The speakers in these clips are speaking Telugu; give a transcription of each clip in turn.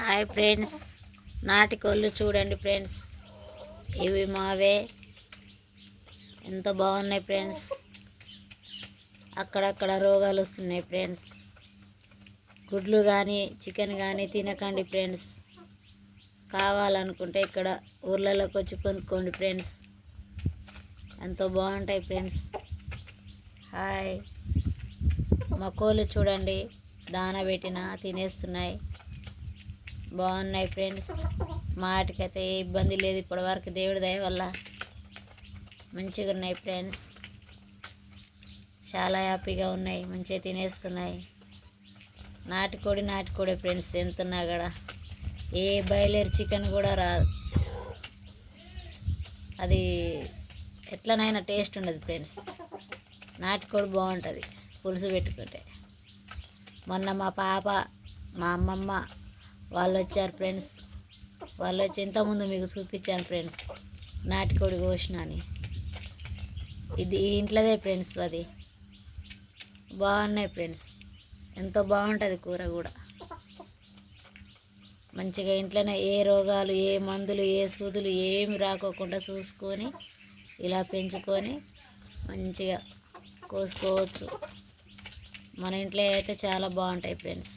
Hi friends. నాటి కోళ్ళు చూడండి ఫ్రెండ్స్. ఇవి మావే. ఎంత బాగున్నాయి ఫ్రెండ్స్. అక్కడక్కడ రోగాలు వస్తున్నాయి ఫ్రెండ్స్. గుడ్లు కానీ చికెన్ కానీ తినకండి ఫ్రెండ్స్. కావాలనుకుంటే ఇక్కడ ఊర్లలోకి వచ్చి కొనుక్కోండి ఫ్రెండ్స్. ఎంతో బాగుంటాయి ఫ్రెండ్స్. హాయ్. మా కోళ్ళు చూడండి. దాన పెట్టిన తినేస్తున్నాయి. బాగున్నాయి ఫ్రెండ్స్. మాటికైతే ఏ ఇబ్బంది లేదు. ఇప్పటివరకు దేవుడి దయ వల్ల మంచిగా ఉన్నాయి ఫ్రెండ్స్. చాలా హ్యాపీగా ఉన్నాయి. మంచిగా తినేస్తున్నాయి. నాటుకోడి నాటుకోడి ఫ్రెండ్స్ ఎంతున్నా కూడా. ఏ బయలేరు చికెన్ కూడా రాదు. అది ఎట్లనైనా టేస్ట్ ఉండదు ఫ్రెండ్స్. నాటుకోడి బాగుంటుంది. పులుసు పెట్టుకుంటే. మొన్న మా పాప మా అమ్మమ్మ వాళ్ళు వచ్చారు ఫ్రెండ్స్. వాళ్ళు వచ్చి ఇంతకుముందు మీకు చూపించాను ఫ్రెండ్స్. నాటుకోడి కోసిన అని. ఇది ఈ ఇంట్లోదే ఫ్రెండ్స్ అది. బాగున్నాయి ఫ్రెండ్స్. ఎంతో బాగుంటుంది కూర కూడా. మంచిగా ఇంట్లోనే ఏ రోగాలు ఏ మందులు ఏ సూదులు ఏమి రాకోకుండా చూసుకొని ఇలా పెంచుకొని మంచిగా కోసుకోవచ్చు. మన ఇంట్లో అయితే చాలా బాగుంటాయి ఫ్రెండ్స్.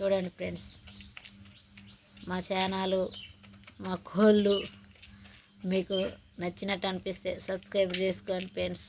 చూడండి ఫ్రెండ్స్. మా ఛానల్ మా కోళ్ళు మీకు నచ్చినట్టు అనిపిస్తే సబ్స్క్రైబ్ చేసుకోండి ఫ్రెండ్స్.